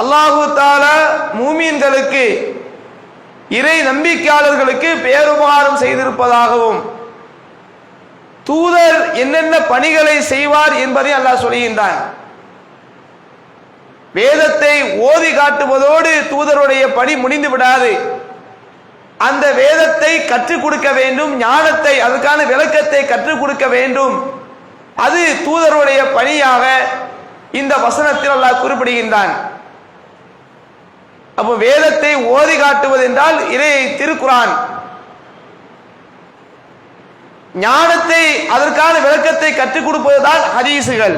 அல்லாஹு தால மூமீன்களுக்கு இறை நம்பிக்கையாளர்களுக்கு பேருமாறும் செய்திருப்பதாகவும் தூதர் என்னென்ன பணிகளை செய்வார் என்பதை அல்லாஹ் சொல்கின்றான். வேதத்தை ஓதி காட்டுவதோடு தூதருடைய பணி முடிந்து விடாது. அந்த வேதத்தை கற்றுக் கொடுக்க வேண்டும் ஞானத்தை அதுக்கான விளக்கத்தை கற்றுக் கொடுக்க வேண்டும். அது தூதருடைய பணியாக இந்த வசனத்தில் அல்லாஹ் குறிப்பிடுகின்றான். அப்போ வேதத்தை ஓதி காட்டுவது என்றால் இறை திருக்குரான் ஞானத்தை அதற்கான விளக்கத்தை கற்றுக் கொடுப்பதுதான் ஹதீசுகள்.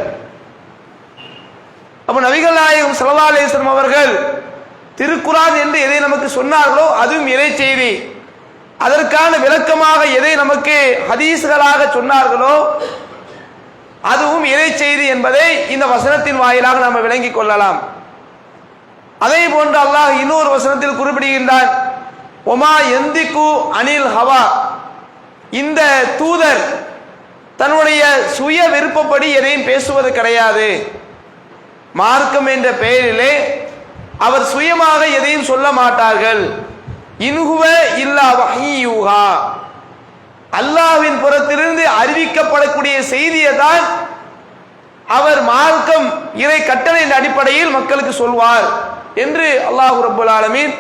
அப்ப நபிகள் நாயகம் ஸல்லல்லாஹு அவர்கள் திருக்குறான் என்று எதை நமக்கு சொன்னார்களோ அதுவும் இறை செய்தி. அதற்கான விளக்கமாக எதை நமக்கு ஹதீசுகளாக சொன்னார்களோ அதுவும் இறை செய்தி என்பதை இந்த வசனத்தின் வாயிலாக நாம் விளங்கிக் கொள்ளலாம். அதே போன்று அல்லாஹ் இன்னொரு வசனத்தில் குறிப்பிடுகின்றான். ஒமா எந்திக்கு அனில் ஹவா. இந்த தூதர் தன்னுடைய சுய விருப்பப்படி எதையும் பேசுவது கிடையாது. மார்க்கம் என்ற பெயரிலே அவர் சுயமாக எதையும் சொல்ல மாட்டார்கள். இன்ஹுவ இல்லா வகையூகா அல்லாவின் புறத்திலிருந்து அறிவிக்கப்படக்கூடிய செய்தியை தான் அவர் மார்க்கம் இறை கட்டளையின் அடிப்படையில் மக்களுக்கு சொல்வார். என்று அல்லாஹ் ரபுல் ஆலமீன்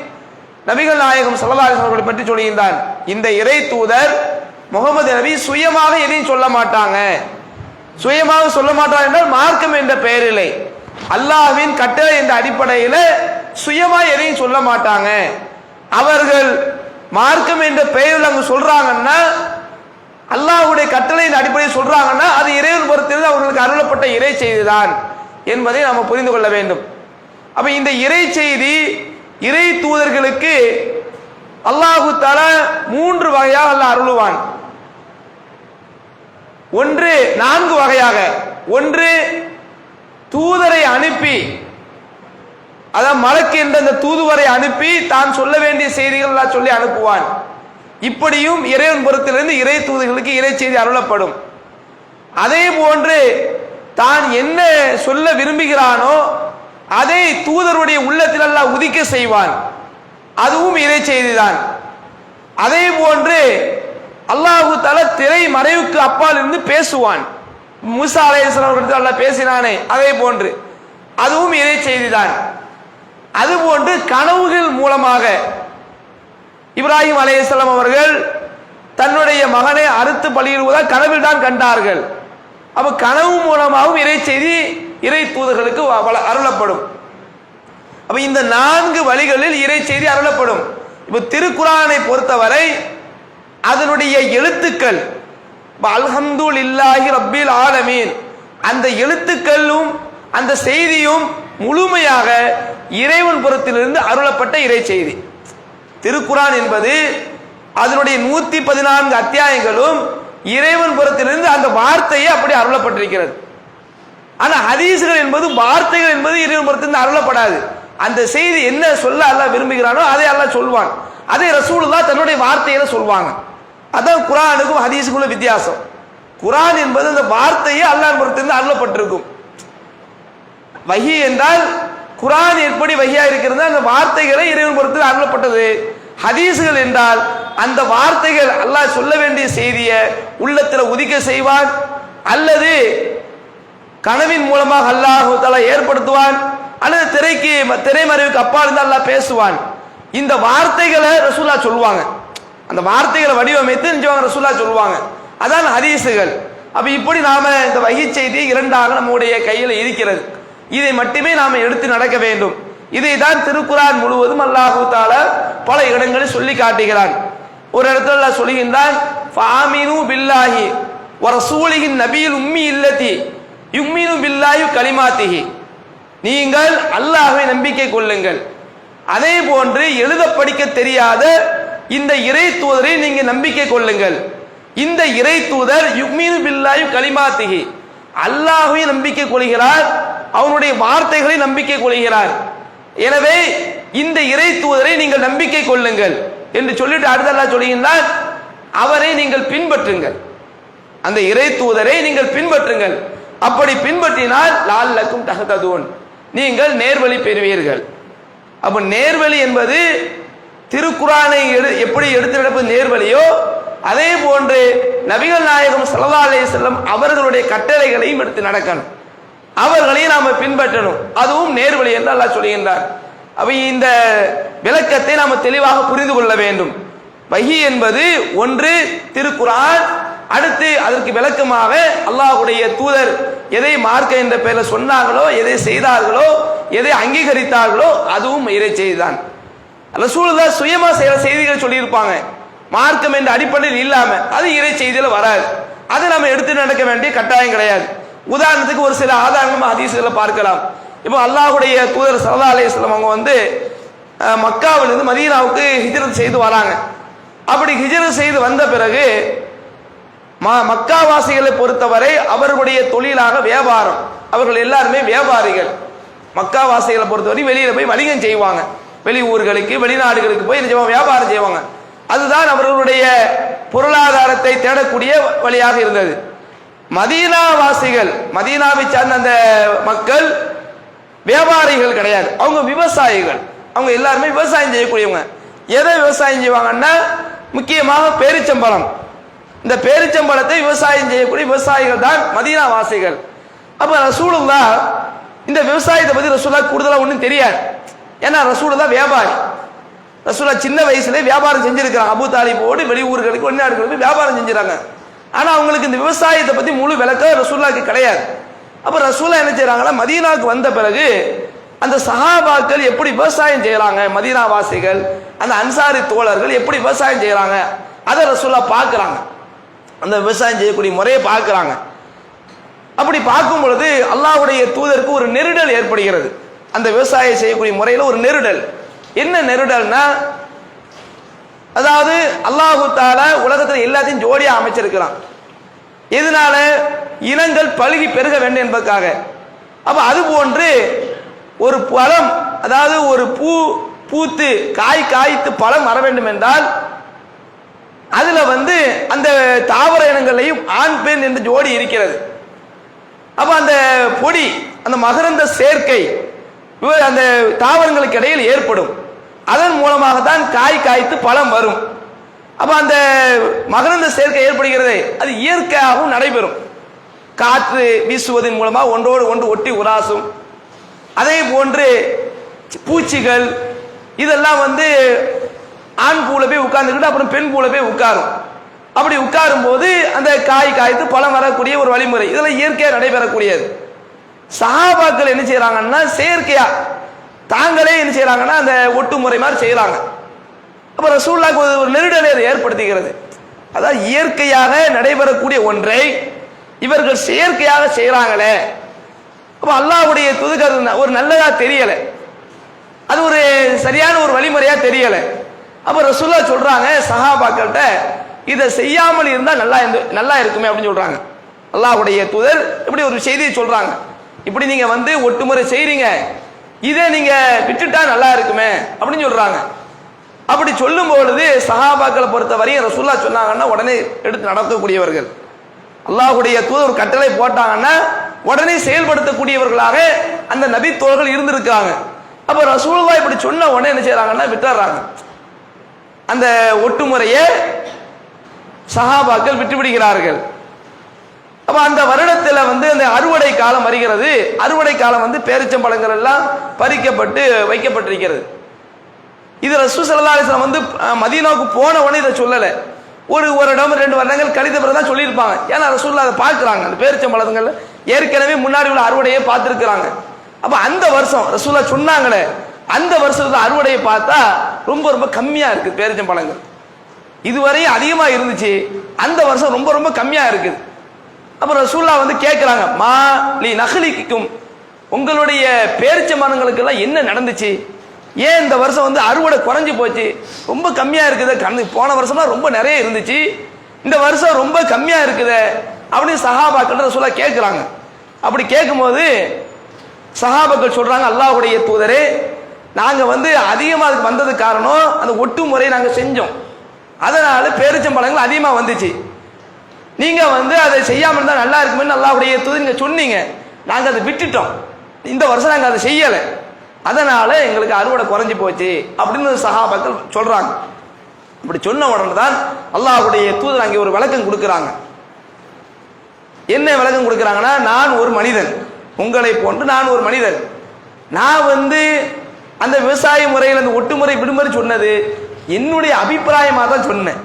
நபிகள் நாயகம் சல்லாஹ் அவர்களை பற்றி சொல்கின்றான் இந்த இறை தூதர் முகமது நபி சுயமாக எதையும் சொல்ல மாட்டாங்க. சுயமாக சொல்ல மாட்டார் என்றால் மார்க்கம் என்ற பெயரில்லை அல்லாஹ்வின் கட்டளை என்ற அடிப்படையில் சுயமாக எதையும் சொல்ல மாட்டாங்க. அவர்கள் மார்க்கம் என்ற பெயரில் அங்கு சொல்றாங்கன்னா அல்லாஹ்வுடைய கட்டளையின் அடிப்படையில் சொல்றாங்கன்னா அது இறைவன் பொறுத்திருந்து அவர்களுக்கு அருளப்பட்ட இறை செய்திதான் என்பதை நாம் புரிந்து கொள்ள வேண்டும். அப்ப இந்த இறை செய்தி இறை தூதர்களுக்கு அல்லாஹு தஆலா மூன்று வகையாக அல்ல அருளுவான். ஒன்று நான்கு வகையாக. ஒன்று தூதரை அனுப்பி அதான் மலக்கு என்ற அந்த தூதுவரை அனுப்பி தான் சொல்ல வேண்டிய செய்திகள் எல்லாம் சொல்லி அனுப்புவான். இப்படியும் இறைவன் புறத்திலிருந்து இறை தூதர்களுக்கு இறை செய்தி அருளப்படும். அதே போன்று தான் என்ன சொல்ல விரும்புகிறானோ அதை தூதருடைய உள்ளத்தில் எல்லாம் உதிக்க செய்வான். அதுவும் இறை செய்திதான். அதே போன்று அல்லாஹு தல திரை மறைவுக்கு அப்பால் இருந்து பேசுவான். முசா அலையாஸ்லாம் அவர்கள் பேசினானே அதே போன்று. அதுவும் இறை செய்திதான். அதுபோன்று கனவுகள் மூலமாக இப்ராஹிம் அலையாஸ்லாம் அவர்கள் தன்னுடைய மகனை அறுத்து பலியிடுவதாக கனவில் தான் கண்டார்கள். அப்ப கனவு மூலமாகவும் இறை செய்தி இறை தூதர்களுக்கு அருளப்படும். அப்ப இந்த நான்கு வழிகளில் இறை செய்தி அருளப்படும். இப்ப திருக்குறானை பொறுத்தவரை அதனுடைய எழுத்துக்கள் அல்ஹம்து இல்லாஹி ரப்பில் ஆலமீன். அந்த எழுத்துக்களும் அந்த செய்தியும் முழுமையாக இறைவன் புறத்திலிருந்து அருளப்பட்ட இறை செய்தி. திருக்குரான் என்பது அதனுடைய நூத்தி பதினான்கு அத்தியாயங்களும் இறைவன் புறத்திலிருந்து அந்த வார்த்தையே அப்படி அருளப்பட்டிருக்கிறது. ஆனா ஹதீஸ்கள் என்பது வார்த்தைகள் என்பது இறைவன் அருளப்படாது. அந்த செய்தி என்ன சொல்ல அல்லா விரும்புகிறானோ அதை அல்லாஹ் சொல்வான். அதை ரசூலுல்லா தன்னுடைய வார்த்தையில சொல்வாங்க. அதான் குரானுக்கும் ஹதீஸுக்குள்ள வித்தியாசம். குரான் என்பது அந்த வார்த்தையே அல்லாஹ் புறத்திலிருந்து அருளப்பட்டிருக்கும். வகி என்றால் குரான் எப்படி வகியா இருக்கிறது அந்த வார்த்தைகளை இறைவன் புறத்தில் அருளப்பட்டது. ஹதீஸ்கள் என்றால் அந்த வார்த்தைகள் அல்லாஹ் சொல்ல வேண்டிய செய்தியை உள்ளத்தில் உதிக்க செய்வான். அல்லது கனவின் மூலமாக அல்லாஹ் தஆலா ஏற்படுத்துவான் அல்லது திரைக்கு திரைமறைவுக்கு அப்பா இருந்து அல்லாஹ் பேசுவான். இந்த வார்த்தைகளை ரசூல்லா சொல்லுவாங்க. அந்த வார்த்தைகளை வடிவமைத்து நிஜமாக ரசூல்லா சொல்லுவாங்க. அதான் ஹதீஸுகள். அப்போ இப்படி நாம இந்த வகை செய்தி இரண்டாக நம்முடைய கையில் இருக்கிறது. இதை மட்டுமே நாம எடுத்து நடக்க வேண்டும். இதை தான் திருக்குறான் முழுவதும் அல்லாஹு பல இடங்களில் சொல்லி காட்டுகிறான். ஒரு இடத்துல சொல்லுகின்றான் ஃபாமினு பில்லாஹி வரசூலிகின் நபியில் உம்மி இல்லத்தி யுக்மீனு பில்லாயு களிமாத்திகி நீங்கள் அல்லாஹை நம்பிக்கை கொள்ளுங்கள். அதே போன்று எழுத படிக்க தெரியாத இந்த இறை தூதரை நீங்க நம்பிக்கை கொள்ளுங்கள். இந்த இறை தூதர் யுக்மீனு பில்லாயு களிமாத்திகி அல்லாஹை நம்பிக்கை கொள்கிறார் அவனுடைய வார்த்தைகளை நம்பிக்கை கொள்கிறார். எனவே இந்த இறை தூதரை நீங்கள் நம்பிக்கை கொள்ளுங்கள் என்று சொல்லிட்டு அடுத்தல்லா அல்லாஹ் அவரை நீங்கள் பின்பற்றுங்கள். அந்த இறை தூதரை நீங்கள் பின்பற்றுங்கள். அப்படி பின்பற்றினால் லால் லக்கும் தகததுன். நீங்கள் நேர்வழி பெறுவீர்கள். அப்ப நேர்வழி என்பது திருக்குறானை எடு- எப்படி எடுத்து நடப்பது நேர்வழியோ அதே போன்று நபிகள் நாயகம் ஸல்லல்லாஹு அலைஹி அவர்களுடைய கட்டளைகளையும் எடுத்து நடக்கணும். அவர்களையும் நாம பின்பற்றணும். அதுவும் நேர்வழி என்று அல்லாஹ் சொல்கின்றார். அவை இந்த விளக்கத்தை நாம தெளிவாக புரிந்து கொள்ள வேண்டும். வகி என்பது ஒன்று திருக்குறான் அடுத்து அதற்கு விளக்கமாக அல்லாஹ்வுடைய தூதர் எதை மார்க்க என்ற பெயரில் சொன்னார்களோ எதை செய்தார்களோ எதை அங்கீகரித்தார்களோ அதுவும் இறை செய்திதான். ரசூலுல்லா சுயமா சில செய்திகள் சொல்லியிருப்பாங்க. மார்க்கம் என்ற அடிப்படையில் இல்லாம அது இறை செய்தியில வராது. அதை நம்ம எடுத்து நடக்க வேண்டிய கட்டாயம் கிடையாது. உதாரணத்துக்கு ஒரு சில ஆதாரங்கள் ஹதீஸ்களை பார்க்கலாம். இப்போ அல்லாஹுடைய தூதர் சல்லா அலையம் அவங்க வந்து மக்காவிலிருந்து மதீனாவுக்கு ஹிஜரத் செய்து வராங்க. அப்படி ஹிஜரத் செய்து வந்த பிறகு மக்காவாசிகளை பொறுத்தவரை அவர்களுடைய தொழிலாக வியாபாரம். அவர்கள் எல்லாருமே வியாபாரிகள். மக்காவாசிகளை பொறுத்தவரை வெளியில போய் வணிகம் செய்வாங்க. வெளி ஊர்களுக்கு வெளிநாடுகளுக்கு போய் நிஜமாக வியாபாரம் செய்வாங்க. அதுதான் அவர்களுடைய பொருளாதாரத்தை தேடக்கூடிய வழியாக இருந்தது. மதீனாவாசிகள் மதீனாவை சார்ந்த அந்த மக்கள் வியாபாரிகள் கிடையாது. அவங்க விவசாயிகள். அவங்க எல்லாருமே விவசாயம் செய்யக்கூடியவங்க. எதை விவசாயம் செய்வாங்கன்னா முக்கியமாக பேரிச்சம்பழம். இந்த பேரிச்சம்பழத்தை விவசாயம் செய்யக்கூடிய விவசாயிகள் தான் மதீனா வாசிகள் அப்ப ரசூலுல்லா இந்த விவசாயத்தை பத்தி ரசூலா கூடுதலா ஒன்றும் தெரியாது. ஏன்னா ரசூலுல்லா வியாபாரி. ரசூலா சின்ன வயசுல வியாபாரம் செஞ்சிருக்கிறாங்க அபு தாலிபோடு வெளியூர்களுக்கு வெளிநாடுகளுக்கு வியாபாரம் செஞ்சுறாங்க ஆனா அவங்களுக்கு இந்த விவசாயத்தை பத்தி முழு விளக்கம் ரசூல்லாக்கு கிடையாது. அப்ப ரசூலா என்ன செய்கிறாங்கன்னா மதீனாவுக்கு வந்த பிறகு அந்த சஹாபாக்கள் எப்படி விவசாயம் செய்யறாங்க மதீனா வாசிகள் அந்த அன்சாரி தோழர்கள் எப்படி விவசாயம் செய்யறாங்க அதை ரசூலா பார்க்குறாங்க. அந்த விவசாயம் செய்யக்கூடிய முறையை பார்க்குறாங்க. அப்படி பார்க்கும் பொழுது அல்லாவுடைய தூதருக்கு ஒரு நெருடல் ஏற்படுகிறது. அந்த விவசாயம் செய்யக்கூடிய முறையில் ஒரு நெருடல். என்ன நெருடல்னா அதாவது அல்லாஹு தாலா உலகத்தில் எல்லாத்தையும் ஜோடியாக அமைச்சிருக்கிறான். இதனால இனங்கள் பழுகி பெருக வேண்டும் என்பதற்காக. அப்போ அது போன்று ஒரு பழம் அதாவது ஒரு பூ பூத்து காய் காய்த்து பழம் வர வேண்டும் என்றால் அதுல வந்து அந்த தாவர இனங்களையும் ஆண் பெண் என்று ஜோடி இருக்கிறது. அப்ப அந்த பொடி அந்த மகரந்த சேர்க்கை அந்த தாவரங்களுக்கு இடையில் ஏற்படும். அதன் மூலமாக தான் காய் காய்த்து பழம் வரும். அப்ப அந்த மகரந்த சேர்க்கை ஏற்படுகிறது அது இயற்கையாகவும் நடைபெறும். காற்று வீசுவதன் மூலமாக ஒன்றோடு ஒன்று ஒட்டி உராசும். அதே போன்று பூச்சிகள் இதெல்லாம் வந்து ஆண் பூவில் போய் உட்கார்ந்துக்கிட்டு அப்புறம் பெண் பூவில் போய் உட்காரும். அப்படி உட்காரும் போது அந்த காய் காய்த்து பழம் வரக்கூடிய ஒரு வழிமுறை. இதெல்லாம் இயற்கையாக நடைபெறக்கூடியது. சஹாபாக்கள் என்ன செய்கிறாங்கன்னா செயற்கையா தாங்களே என்ன செய்கிறாங்கன்னா அந்த ஒட்டுமுறை மாதிரி செய்கிறாங்க அப்புறம் ரசூல்லாக்கு ஒரு நெருடலை அதை ஏற்படுத்துகிறது அதாவது இயற்கையாக நடைபெறக்கூடிய ஒன்றை இவர்கள் செயற்கையாக செய்கிறாங்களே அப்போ அல்லாவுடைய துதுக்கிறது ஒரு நல்லதா தெரியல. அது ஒரு சரியான ஒரு வழிமுறையா தெரியலை. அப்ப ரசூல்லா சொல்றாங்க சஹாபாக்கள்கிட்ட இதை செய்யாமல் இருந்தால் நல்லா இருந்து- நல்லா இருக்குமே அப்படின்னு சொல்றாங்க. அல்லாஹுடைய தூதர் இப்படி ஒரு செய்தியை சொல்றாங்க. இப்படி நீங்க வந்து ஒட்டுமுறை செய்றீங்க. இதை நீங்க விட்டுட்டா நல்லா இருக்குமே அப்படின்னு சொல்றாங்க. அப்படி சொல்லும் பொழுது சஹாபாக்களை பொறுத்த வரையும் ரசூல்லா சொன்னாங்கன்னா உடனே எடுத்து நடக்கக்கூடியவர்கள். அல்லாஹ்வுடைய தூதர் ஒரு கட்டளை போட்டாங்கன்னா உடனே செயல்படுத்தக்கூடியவர்களாக அந்த நபி தோழர்கள் இருந்திருக்காங்க அப்ப ரசூலுல்லாஹ் இப்படி சொன்ன உடனே என்ன செய்யறாங்கன்னா விட்டுறாங்க. அந்த ஒட்டுமுறையை சஹாபாக்கள் விட்டுவிடுகிறார்கள். அப்ப அந்த வருடத்துல வந்து அந்த அறுவடை காலம் வருகிறது. அறுவடை காலம் வந்து பேரிச்சம்பழங்கள் எல்லாம் பறிக்கப்பட்டு வைக்கப்பட்டிருக்கிறது. இது ரசூ சல்லா அலிஸ்லாம் வந்து மதீனாவுக்கு போன உடனே இதை சொல்லலை. ஒரு ஒரு இடம் ரெண்டு வருடங்கள் கழித்த பிறகு தான் சொல்லியிருப்பாங்க. ஏன்னா ரசூல்லா அதை பார்க்குறாங்க. அந்த பேரிச்சம்பழங்கள் ஏற்கனவே முன்னாடி உள்ள அறுவடையை பார்த்துருக்குறாங்க. அப்போ அந்த வருஷம் ரசூல்லா சொன்னாங்களே அந்த வருஷத்துல அறுவடையை பார்த்தா ரொம்ப ரொம்ப கம்மியாக இருக்குது பேரிச்சம்பழங்கள் இதுவரையும் அதிகமாக இருந்துச்சு. அந்த வருஷம் ரொம்ப ரொம்ப கம்மியாக இருக்குது. அப்புறம் ரசூல்லா வந்து கேட்குறாங்க மா நீ நகலிக்கும் உங்களுடைய பேரிச்ச மரங்களுக்கெல்லாம் என்ன நடந்துச்சு? ஏன் இந்த வருஷம் வந்து அறுவடை குறைஞ்சி போச்சு? ரொம்ப கம்மியாக இருக்குது. கண்ணு போன வருஷம்லாம் ரொம்ப நிறைய இருந்துச்சு. இந்த வருஷம் ரொம்ப கம்மியாக இருக்குது. அப்படின்னு சஹாபாக்கள் ரசூலா கேட்குறாங்க அப்படி கேட்கும்போது சஹாபாக்கள் சொல்கிறாங்க அல்லாஹுடைய தூதரே நாங்கள் வந்து அதிகமாக அதுக்கு வந்தது காரணம் அந்த ஒட்டு முறையை நாங்கள் செஞ்சோம். அதனால பேரிச்சம்பழங்கள் அதிகமாக வந்துச்சு. நீங்கள் வந்து அதை செய்யாமல் இருந்தால் நல்லா இருக்குமே உடைய தூதர் நீங்கள் சொன்னீங்க. நாங்கள் அதை விட்டுட்டோம். இந்த வருஷம் நாங்கள் அதை செய்யலை. அதனால எங்களுக்கு அறுவடை குறைஞ்சி போச்சு அப்படின்னு சகாபாக்கள் சொல்கிறாங்க இப்படி சொன்ன உடனே தான் அல்லாஹுடைய தூதர் அங்கே ஒரு விளக்கம் கொடுக்குறாங்க. என்ன விளக்கம் கொடுக்குறாங்கன்னா நான் ஒரு மனிதன். உங்களை போன்று நான் ஒரு மனிதன். நான் வந்து அந்த விவசாய முறையில் அந்த ஒட்டுமுறை விடுமுறை சொன்னது என்னுடைய அபிப்பிராயமாக தான் சொன்னேன்.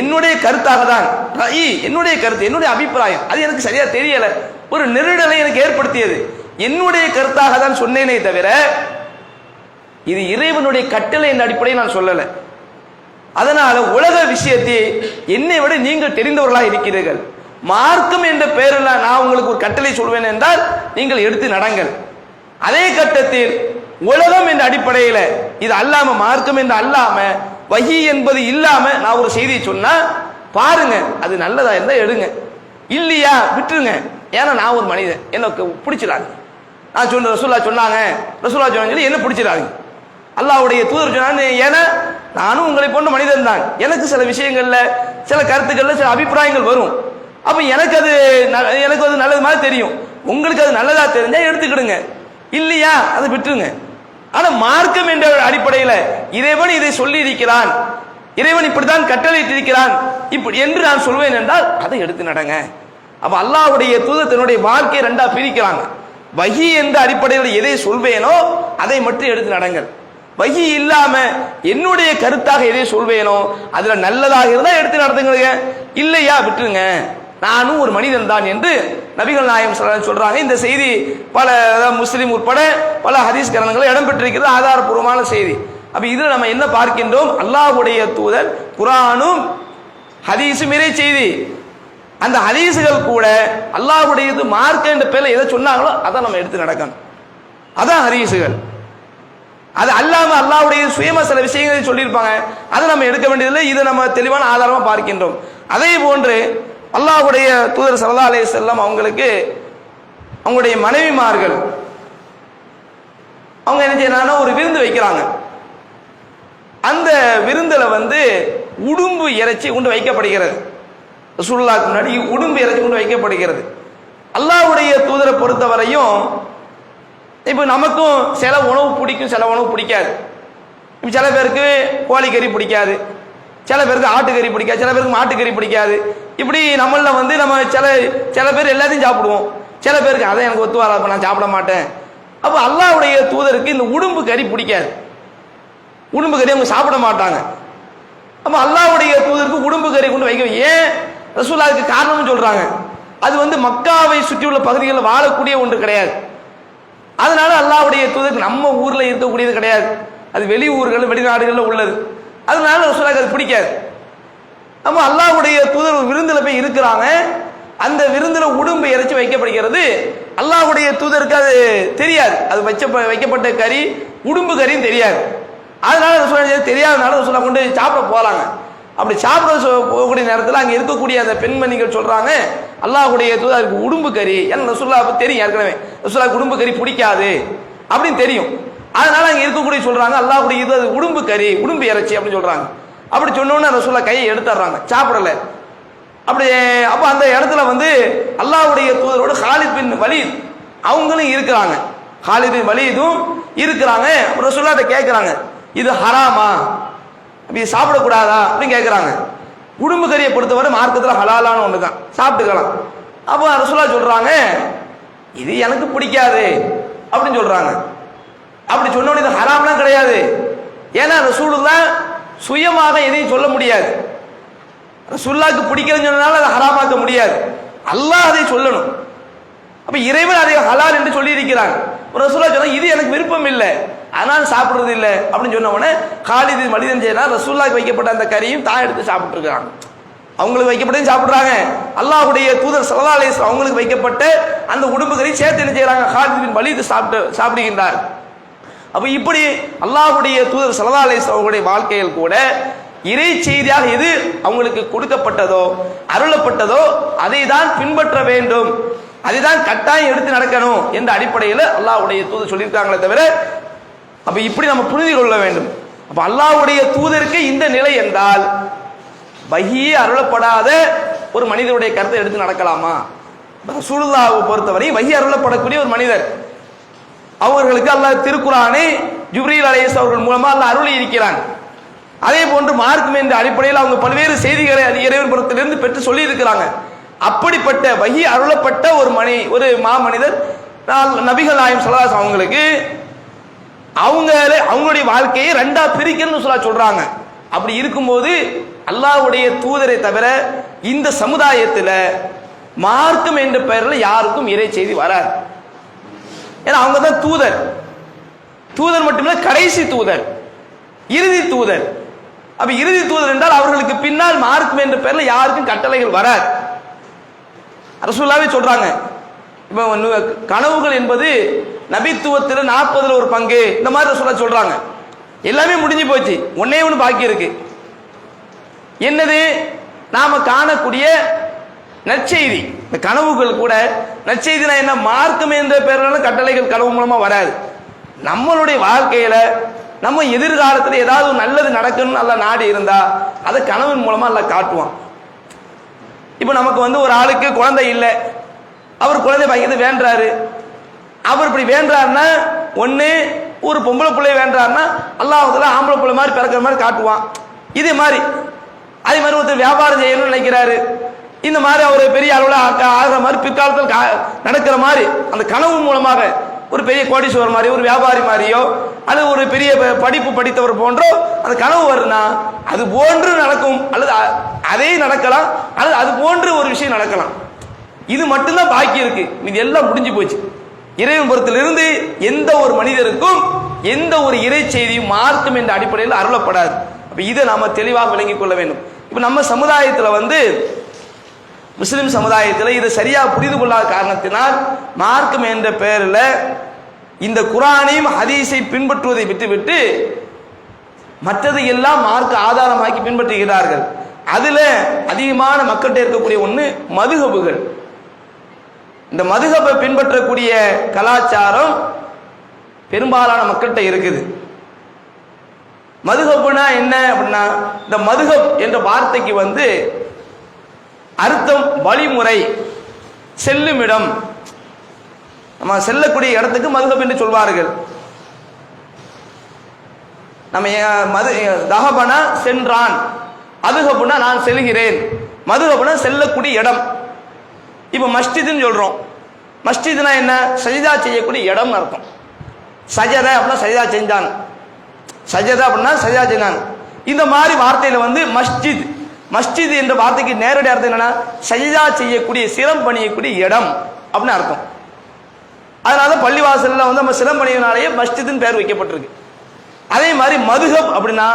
என்னுடைய கருத்தாக தான். என்னுடைய கருத்து என்னுடைய அபிப்பிராயம். அது எனக்கு சரியா தெரியல. ஒரு நெருடலை எனக்கு ஏற்படுத்தியது. என்னுடைய கருத்தாக தான் சொன்னேனே தவிர இது இறைவனுடைய கட்டளை என்ற அடிப்படையில் நான் சொல்லலை. அதனால உலக விஷயத்தை என்னை விட நீங்கள் தெரிந்தவர்களாக இருக்கிறீர்கள். மார்க்கம் என்ற பெயரில் நான் உங்களுக்கு ஒரு கட்டளை சொல்வேன் என்றால் நீங்கள் எடுத்து நடங்கள். அதே கட்டத்தில் உலகம் என்ற அடிப்படையில் இது அல்லாம மார்க்கம் என்று அல்லாம வகி என்பது இல்லாம நான் ஒரு செய்தியை சொன்னா பாருங்க அது நல்லதா இருந்தா எடுங்க. இல்லையா விட்டுருங்க. ஏன்னா நான் ஒரு மனிதன். எனக்கு பிடிச்சிடாது நான் சொன்ன ரசூல்லா சொன்னாங்க. ரசூல்லா சொன்னாங்க சொல்லி என்ன பிடிச்சிடாது அல்லாவுடைய தூதர் சொன்னாங்க ஏன்னா நானும் உங்களை போன்ற மனிதன் தான். எனக்கு சில விஷயங்கள்ல சில கருத்துக்கள்ல சில அபிப்பிராயங்கள் வரும். அப்ப எனக்கு அது ந- எனக்கு அது நல்லது மாதிரி தெரியும். உங்களுக்கு அது நல்லதா தெரிஞ்சா எடுத்துக்கிடுங்க. இல்லையா அதை விட்டுருங்க. ஆனா மார்க்கம் என்ற அடிப்படையில் இறைவன் இதை சொல்லி இருக்கிறான் இறைவன் இப்படித்தான் கட்டளையிட்டிருக்கிறான். இப்படி என்று நான் சொல்வேன் என்றால் அதை எடுத்து நடங்க. அப்ப அல்லாஹ்வுடைய தூதர் தன்னுடைய வாழ்க்கையை ரெண்டா பிரிக்கிறாங்க. வகி என்ற அடிப்படையில் எதை சொல்வேனோ அதை மட்டும் எடுத்து நடங்கள். வகி இல்லாம என்னுடைய கருத்தாக எதை சொல்வேனோ அதுல நல்லதாக இருந்தா எடுத்து நடத்துங்க இல்லையா விட்டுருங்க. நானும் ஒரு மனிதன் தான் என்று நபிகள் நாயம் சொல்றாங்க. இந்த செய்தி பல முஸ்லீம் உட்பட பல ஹதீஸ் கரணங்கள் இடம்பெற்றிருக்கிறது ஆதாரபூர்வமான செய்தி. அப்ப இதுல நம்ம என்ன பார்க்கின்றோம்? அல்லாஹுடைய தூதர் குரானும் ஹதீஸும் இறை செய்தி. அந்த ஹதீஸுகள் கூட அல்லாஹுடையது மார்க்க என்ற பேர்ல எதை சொன்னாங்களோ அதை நம்ம எடுத்து நடக்கணும். அதான் ஹதீஸுகள். அது அல்லாம அல்லாவுடைய சுயமா சில விஷயங்களை சொல்லியிருப்பாங்க. அதை நம்ம எடுக்க வேண்டியதில்லை. இதை நம்ம தெளிவான ஆதாரமா பார்க்கின்றோம். அதே போன்று அல்லாஹுடைய தூதர் சல்லா அலே செல்லம் அவங்களுக்கு அவங்களுடைய மனைவிமார்கள் அவங்க என்ன செய்யறாங்கன்னா ஒரு விருந்து வைக்கிறாங்க. அந்த விருந்தில் வந்து உடும்பு இறைச்சி கொண்டு வைக்கப்படுகிறது. சுல்லாக்கு முன்னாடி உடும்பு இறைச்சி கொண்டு வைக்கப்படுகிறது. அல்லாஹ்வுடைய தூதரை பொறுத்தவரையும் இப்போ நமக்கும் சில உணவு பிடிக்கும் சில உணவு பிடிக்காது. இப்போ சில பேருக்கு கோழிக்கறி பிடிக்காது. சில பேருக்கு ஆட்டுக்கறி பிடிக்காது. சில பேருக்கு மாட்டுக்கறி பிடிக்காது. இப்படி நம்மள வந்து நம்ம சில சில பேர் எல்லாத்தையும் சாப்பிடுவோம். சில பேருக்கு அதை எனக்கு ஒத்து வராது நான் சாப்பிட மாட்டேன். அப்போ அல்லாவுடைய தூதருக்கு இந்த உடும்பு கறி பிடிக்காது. உடும்பு கறி அவங்க சாப்பிட மாட்டாங்க. அப்போ அல்லாஹ்வுடைய தூதருக்கு உடும்பு கறி கொண்டு வைக்க ஏன்? ரசூலாவுக்கு காரணம்னு சொல்றாங்க. அது வந்து மக்காவை சுற்றியுள்ள பகுதிகளில் வாழக்கூடிய ஒன்று கிடையாது. அதனால அல்லாவுடைய தூதருக்கு நம்ம ஊர்ல இருக்கக்கூடியது கிடையாது. அது வெளி ஊர்கள் வெளிநாடுகளில் உள்ளது. அதனால ரசூலுக்கு அது பிடிக்காது. நம்ம அல்லாஹ்வுடைய தூதர் விருந்தில் போய் இருக்கிறாங்க. அந்த விருந்தில் உடும்பு இறைச்சி வைக்கப்படுகிறது. அல்லாஹ்வுடைய தூதருக்கு அது தெரியாது. அது வச்ச வைக்கப்பட்ட கறி உடும்பு கறியும் தெரியாது. அதனால ரசூலுல்லாஹி தெரியாதனால ரசூலா கொண்டு சாப்பிட போறாங்க. அப்படி சாப்பிட போகக்கூடிய நேரத்தில் அங்கே இருக்கக்கூடிய அந்த பெண்மணிகள் சொல்றாங்க அல்லாஹுடைய தூதர் அதுக்கு உடும்பு கறி. ஏன்னா ரசூல்லா தெரியும் ஏற்கனவே. ரசூலா உடும்பு கறி பிடிக்காது அப்படின்னு தெரியும். அதனால அங்கே இருக்கக்கூடிய சொல்றாங்க அல்லாஹுடைய இது அது உடும்பு கறி உடும்பு இறைச்சி அப்படின்னு சொல்றாங்க. அப்படி சொன்னோன்னே ரசூலா கையை எடுத்துடுறாங்க. சாப்பிடல. அப்படி அப்போ அந்த இடத்துல வந்து அல்லாஹ்வுடைய தூதரோடு ஹாலித் பின் வலீத் அவங்களும் இருக்கிறாங்க. ஹாலித் பின் வலீதும் இருக்கிறாங்க. ரசூல்லாட்ட கேட்குறாங்க இது ஹராமா? அப்படி சாப்பிடக்கூடாதா? அப்படின்னு கேட்குறாங்க குடும்ப கறியை பொறுத்தவரை மார்க்கத்தில் ஹலாலான ஒன்று தான் சாப்பிட்டுக்கலாம். அப்போ ரசூலா சொல்கிறாங்க இது எனக்கு பிடிக்காது. அப்படின்னு சொல்கிறாங்க அப்படி சொன்னோன்னு இது ஹராம்லாம் கிடையாது. ஏன்னா ரசூலுல்லா சுயமாக எதையும் சொல்ல முடியாது. ரசுல்லாக்கு பிடிக்கிறதுன்னு சொன்னனால அதை ஹராமாக்க முடியாது. அல்லாஹ் அதை சொல்லணும். அப்ப இறைவன் அதை ஹலால் என்று சொல்லி இருக்கிறாங்க ரசூலா சொன்னா இது எனக்கு விருப்பம் இல்லை. ஆனால் சாப்பிடுறது இல்லை. அப்படின்னு சொன்ன உடனே காலிது மனிதன் செய்யலாம் ரசூல்லாக்கு வைக்கப்பட்ட அந்த கறியும் தான் எடுத்து சாப்பிட்டுருக்காங்க அவங்களுக்கு வைக்கப்பட்டதையும் சாப்பிடுறாங்க. அல்லாஹுடைய தூதர் சல்லா அவங்களுக்கு வைக்கப்பட்ட அந்த உடும்பு கறி சேர்த்து என்ன செய்யறாங்க? காலிதின் பின் சாப்பிட்டு சாப்பிடுகின்றார். அப்போ இப்படி அல்லாஹ்வுடைய தூதர் சலதா அலிஸ்லாம் அவர்களுடைய வாழ்க்கையில் கூட இறை செய்தியாக எது அவங்களுக்கு கொடுக்கப்பட்டதோ அருளப்பட்டதோ அதை தான் பின்பற்ற வேண்டும். அதை தான் கட்டாயம் எடுத்து நடக்கணும் என்ற அடிப்படையில் அல்லாஹுடைய தூதர் சொல்லியிருக்காங்களே தவிர அப்போ இப்படி நம்ம புரிந்து கொள்ள வேண்டும். அப்போ அல்லாஹ்வுடைய தூதருக்கு இந்த நிலை என்றால் வஹியே அருளப்படாத ஒரு மனிதனுடைய கருத்தை எடுத்து நடக்கலாமா? ரசூலுல்லாவை பொறுத்தவரை வகி அருளப்படக்கூடிய ஒரு மனிதர். அவர்களுக்கு அல்லாஹ் திருக்குறானே ஜுப்ரீல் அலேஸ் அவர்கள் மூலமா அல்லாஹ் அருளி இருக்கிறான் அதே போன்று மார்க்கம் என்ற அடிப்படையில் அவங்க பல்வேறு செய்திகளை அது இறைவன் புறத்திலிருந்து பெற்று சொல்லி இருக்கிறாங்க அப்படிப்பட்ட வகி அருளப்பட்ட ஒரு மணி ஒரு மாமனிதர் நபிகள் நாயம் சலாஸ் அவங்களுக்கு அவங்க அவங்களுடைய வாழ்க்கையை ரெண்டா பிரிக்கணும்னு சொல்ல சொல்றாங்க. அப்படி இருக்கும்போது அல்லாஹ்வுடைய தூதரை தவிர இந்த சமுதாயத்தில் மார்க்கம் என்ற பெயரில் யாருக்கும் இறை செய்தி வராது. ஏன்னா அவங்க தான் தூதர். தூதர் மட்டுமில்ல கடைசி தூதர். இறுதி தூதர். அப்ப இறுதி தூதர் என்றால் அவர்களுக்கு பின்னால் மார்க்கும் என்ற பெயரில் யாருக்கும் கட்டளைகள் வராது. அரசுல்லாவே சொல்றாங்க. இப்போ கனவுகள் என்பது நபித்துவத்தில் நாற்பதுல ஒரு பங்கு. இந்த மாதிரி சொல்ல சொல்றாங்க. எல்லாமே முடிஞ்சு போச்சு. ஒன்னே ஒன்று பாக்கி இருக்கு. என்னது? நாம காணக்கூடிய நற்செய்தி. இந்த கனவுகள் கூட நற்செய்தினா என்ன? மார்க்கம் என்ற பெயரான கட்டளைகள் கனவு மூலமா வராது. நம்மளுடைய வாழ்க்கையில நம்ம எதிர்காலத்தில் ஏதாவது நல்லது நடக்கணும்னு நல்ல நாடு இருந்தா அதை கனவின் மூலமா எல்லாம் காட்டுவான். இப்போ நமக்கு வந்து ஒரு ஆளுக்கு குழந்தை இல்லை. அவர் குழந்தை பாக்கியத்தை வேண்டுறாரு. அவர் இப்படி வேண்டாருன்னா ஒன்று ஒரு பொம்பளை பிள்ளை வேண்டாருன்னா அல்லாஹத்துல ஆம்பளை பிள்ளை மாதிரி பிறக்கிற மாதிரி காட்டுவான். இதே மாதிரி அதே மாதிரி ஒருத்தர் வியாபாரம் செய்யணும்னு நினைக்கிறாரு. இந்த மாதிரி அவர் பெரிய அளவில் ஆகிற மாதிரி பிற்காலத்தில் கா- நடக்கிற மாதிரி அந்த கனவு மூலமாக ஒரு பெரிய கோடீஸ்வரர் மாதிரி ஒரு வியாபாரி மாதிரியோ அல்லது ஒரு பெரிய படிப்பு படித்தவர் போன்றோ அந்த கனவு வருதுன்னா அது போன்று நடக்கும் அல்லது அதே நடக்கலாம் அல்லது அது போன்று ஒரு விஷயம் நடக்கலாம். இது மட்டும்தான் பாக்கி இருக்கு. இது எல்லாம் முடிஞ்சு போச்சு. இறைவன் புறத்திலிருந்து எந்த ஒரு மனிதருக்கும் எந்த ஒரு இறை செய்தியும் மார்க்கம் என்ற அடிப்படையில் அருளப்படாது. அப்ப இதை நாம தெளிவாக விளங்கிக் கொள்ள வேண்டும். இப்ப நம்ம சமுதாயத்துல வந்து முஸ்லிம் சமுதாயத்தில் இதை சரியா புரிந்து கொள்ளாத காரணத்தினால் மார்க்கம் என்ற பெயரில் இந்த குரானையும் ஹதீஸை பின்பற்றுவதை விட்டுவிட்டு மற்றதை எல்லாம் மார்க்க ஆதாரமாக்கி பின்பற்றுகிறார்கள். அதுல அதிகமான மக்கள்கிட்ட இருக்கக்கூடிய ஒண்ணு மதுகபுகள். இந்த மதுகபை பின்பற்றக்கூடிய கலாச்சாரம் பெரும்பாலான மக்கள்கிட்ட இருக்குது. மதுகப்புனா என்ன அப்படின்னா இந்த மதுகப் என்ற வார்த்தைக்கு வந்து அர்த்தம் வழிமுறை செல்லும் இடம் நம்ம செல்லக்கூடிய இடத்துக்கு மதுகப் என்று சொல்வார்கள். நம்ம ஏன் மது தகபனா சென்றான். அதுகப்புனா நான் செல்கிறேன். மதுகப்புனா செல்லக்கூடிய இடம். இப்போ மஸ்ஜிதுன்னு சொல்றோம். மஸ்ஜிதுனா என்ன? சஜிதா செய்யக்கூடிய இடம்னு அர்த்தம். சஜத அப்படின்னா சஜிதா செஞ்சான். சஜதா அப்படின்னா சஜிதா செஞ்சான். இந்த மாதிரி வார்த்தையில வந்து மஸ்ஜித் மஸ்ஜித் என்ற வார்த்தைக்கு நேரடி அர்த்தம் என்னன்னா சஜிதா செய்யக்கூடிய சிரம் பணியக்கூடிய இடம் அப்படின்னு அர்த்தம். அதனால தான் பள்ளிவாசல்ல வந்து நம்ம சிரம் பணியினாலேயே மஸ்ஜித்னு பெயர் வைக்கப்பட்டிருக்கு. அதே மாதிரி மதுகப் அப்படின்னா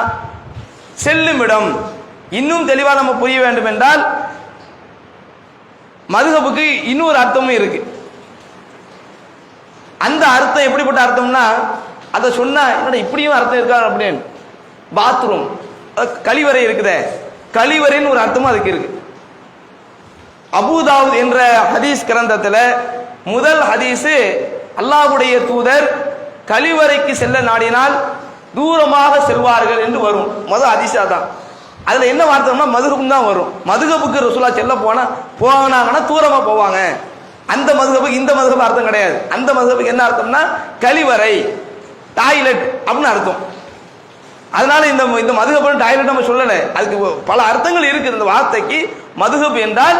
செல்லும் இடம். இன்னும் தெளிவாக நம்ம புரிய வேண்டும் என்றால் மதுகபுக்கு இன்னொரு அர்த்தமும் இருக்கு. அந்த அர்த்தம் எப்படிப்பட்ட அர்த்தம்னா அதை சொன்னா என்னடா இப்படியும் அர்த்தம் இருக்கா அப்படின்னு. பாத்ரூம் கழிவறை இருக்குதே. கழிவறைன்னு ஒரு அர்த்தமும் அதுக்கு இருக்கு. அபூதாவுத் என்ற ஹதீஸ் கிரந்தத்தில் முதல் ஹதீஸு அல்லாஹுடைய தூதர் கழிவறைக்கு செல்ல நாடினால் தூரமாக செல்வார்கள் என்று வரும். முதல் ஹதீஸா தான் அதில் என்ன வார்த்தைன்னா மதுகபும் தான் வரும். மதுகபுக்கு ரசூலா செல்ல போனால் போனாங்கன்னா தூரமாக போவாங்க. அந்த மதுகபுக்கு இந்த மதுகபு அர்த்தம் கிடையாது. அந்த மதுகபுக்கு என்ன அர்த்தம்னா கழிவறை டாய்லெட் அப்படின்னு அர்த்தம். அதனால இந்த இந்த மதுகப் டாய்லெட் நம்ம சொல்லலை. அதுக்கு பல அர்த்தங்கள் இருக்குது. இந்த வார்த்தைக்கு மதுகப் என்றால்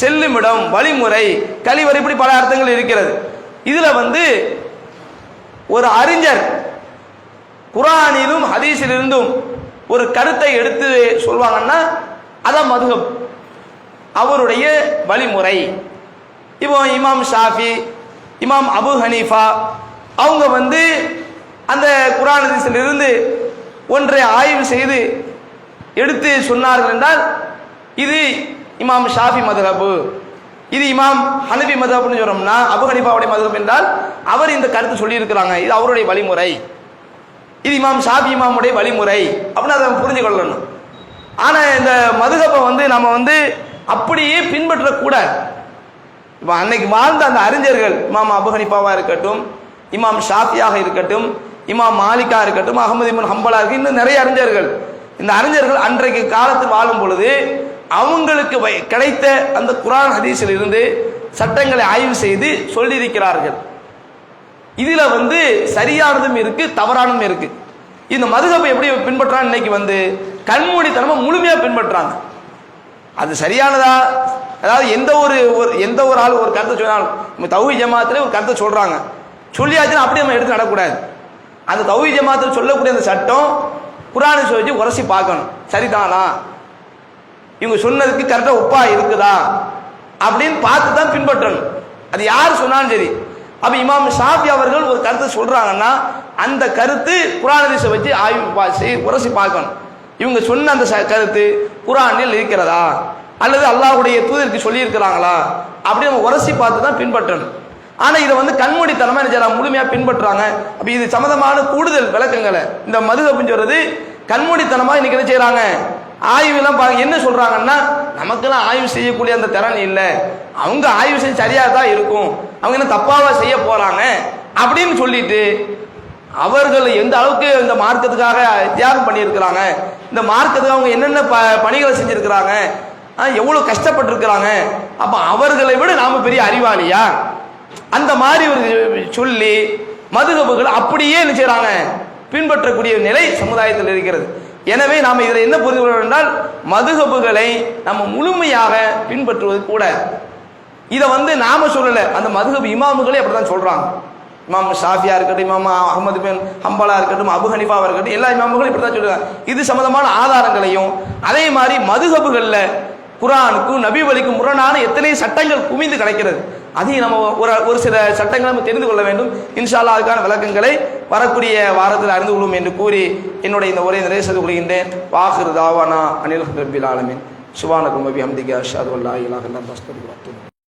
செல்லுமிடம் வழிமுறை கழிவறை இப்படி பல அர்த்தங்கள் இருக்கிறது. இதுல வந்து ஒரு அறிஞர் குரானிலும் ஹதீஸிலிருந்தும் ஒரு கருத்தை எடுத்து சொல்வாங்கன்னா அதான் மதுகப். அவருடைய வழிமுறை. இப்போ இமாம் ஷாஃபி இமாம் அபு ஹனீஃபா அவங்க வந்து அந்த குரான் ஹதீஸிலிருந்து ஒன்றை ஆய்வு செய்து எடுத்து சொன்னார்கள் என்றால் இது இமாம் ஷாஃபி மதுஹபு இது இமாம் ஹனபி மதுஹப்னு சொல்றோம்னா அபு ஹனீஃபாவுடைய என்றால் அவர் இந்த கருத்து சொல்லியிருக்கிறாங்க. இது அவருடைய வழிமுறை. இது இமாம் ஷாஃபி இமாமுடைய வழிமுறை. அப்படின்னு அதை புரிஞ்சு கொள்ளணும். ஆனால் இந்த மதுகப்பை வந்து நம்ம வந்து அப்படியே பின்பற்றக்கூடாது. இப்போ அன்னைக்கு வாழ்ந்த அந்த அறிஞர்கள் இமாம் அபு இருக்கட்டும் இமாம் ஷாஃபியாக இருக்கட்டும் இமாம் மாலிக்கா இருக்கட்டும் அகமது இமன் ஹம்பலா இருக்கு இன்னும் நிறைய அறிஞர்கள். இந்த அறிஞர்கள் அன்றைக்கு காலத்தில் வாழும் பொழுது அவங்களுக்கு வை- கிடைத்த அந்த குரான் ஹதீஸில் இருந்து சட்டங்களை ஆய்வு செய்து சொல்லியிருக்கிறார்கள். இதில் வந்து சரியானதும் இருக்கு தவறானதும் இருக்கு. இந்த மதுகப்பை எப்படி பின்பற்றான்னு இன்னைக்கு வந்து கண்மூடித்தனமாக முழுமையாக பின்பற்றாங்க. அது சரியானதா? அதாவது எந்த ஒரு ஒரு எந்த ஒரு ஆள் ஒரு கருத்தை சொன்னாலும் தௌஹி ஜமாத்திலே ஒரு கருத்தை சொல்றாங்க. சொல்லியாச்சுன்னா அப்படியே நம்ம எடுத்து நடக்கூடாது அந்த தௌஹி ஜமாத்தில் சொல்லக்கூடிய அந்த சட்டம் குரானை சொல்லி உரசி பார்க்கணும். சரிதானா? இவங்க சொன்னதுக்கு கரெக்டாக உப்பா இருக்குதா? அப்படின்னு பார்த்து தான் பின்பற்றணும். அது யார் சொன்னாலும் சரி. அப்போ இமாம் ஷாஃபி அவர்கள் ஒரு கருத்தை சொல்கிறாங்கன்னா அந்த கருத்து குரானதிசை வச்சு ஆய்வு பா- செய்- உரசி பார்க்கணும். இவங்க சொன்ன அந்த ச- கருத்து குரானில் இருக்கிறதா? அல்லது அல்லாஹ்வுடைய தூதருக்கு சொல்லியிருக்கிறாங்களா? அப்படி நம்ம உரசி பார்த்து தான் பின்பற்றணும். ஆனால் இதை வந்து கண்மூடித்தனமாக என்ன செய்யறாங்க முழுமையாக பின்பற்றுறாங்க. அப்படி இது சம்மந்தமான கூடுதல் விளக்கங்களை. இந்த மது அப்படின்னு சொல்றது கண்மூடித்தனமாக இன்னைக்கு என்ன செய்கிறாங்க ஆய்வுலாம் பாருங்க. என்ன சொல்கிறாங்கன்னா நமக்கெல்லாம் ஆய்வு செய்யக்கூடிய அந்த திறன் இல்லை. அவங்க ஆய்வு செஞ்சு சரியாக தான் இருக்கும். அவங்க என்ன தப்பாக செய்ய போகிறாங்க அப்படின்னு சொல்லிட்டு அவர்கள் எந்த அளவுக்கு இந்த மார்க்கத்துக்காக தியாகம் பண்ணியிருக்கிறாங்க? இந்த மார்க்கத்துக்கு அவங்க என்னென்ன ப பணிகளை செஞ்சுருக்கிறாங்க? எவ்வளோ கஷ்டப்பட்டிருக்கிறாங்க? அப்போ அவர்களை விட நாம் பெரிய அறிவாளியா? அந்த மாதிரி ஒரு சொல்லி மதுகபுகள் அப்படியே என்ன செய்கிறாங்க பின்பற்றக்கூடிய நிலை சமுதாயத்தில் இருக்கிறது. எனவே நாம் இதில் என்ன புரிந்து கொள்ள என்றால் மதுகபுகளை நம்ம முழுமையாக பின்பற்றுவது கூட. இதை வந்து நாம சொல்லலை. அந்த மதுகபு இமாமுகளே அப்படிதான் சொல்றாங்க. இமாம் ஷாஃபியா இருக்கட்டும் இமாம் அகமது பின் ஹம்பாலா இருக்கட்டும் அபு ஹனிஃபாவா இருக்கட்டும் எல்லா இமாமுகளும் இப்படி தான் சொல்லுவாங்க இது சம்பந்தமான ஆதாரங்களையும் அதே மாதிரி மதுகபுகளில் குரானுக்கும் நபி வழிக்கும் முரணான எத்தனை சட்டங்கள் குவிந்து கிடைக்கிறது. அதையும் நம்ம ஒரு ஒரு சில சட்டங்களை நம்ம தெரிந்து கொள்ள வேண்டும். இன்ஷால்லா அதுக்கான விளக்கங்களை வரக்கூடிய வாரத்தில் அறிந்து கொள்வோம் என்று கூறி என்னுடைய இந்த உரையை நிறைவு செய்து கொள்கின்றேன். வாஹிர் தாவானா அனில் ரபில் ஆலமின். சுபானக்கும் அபி ஹம்திகா ஷாது அல்லா இலாஹ் இல்லா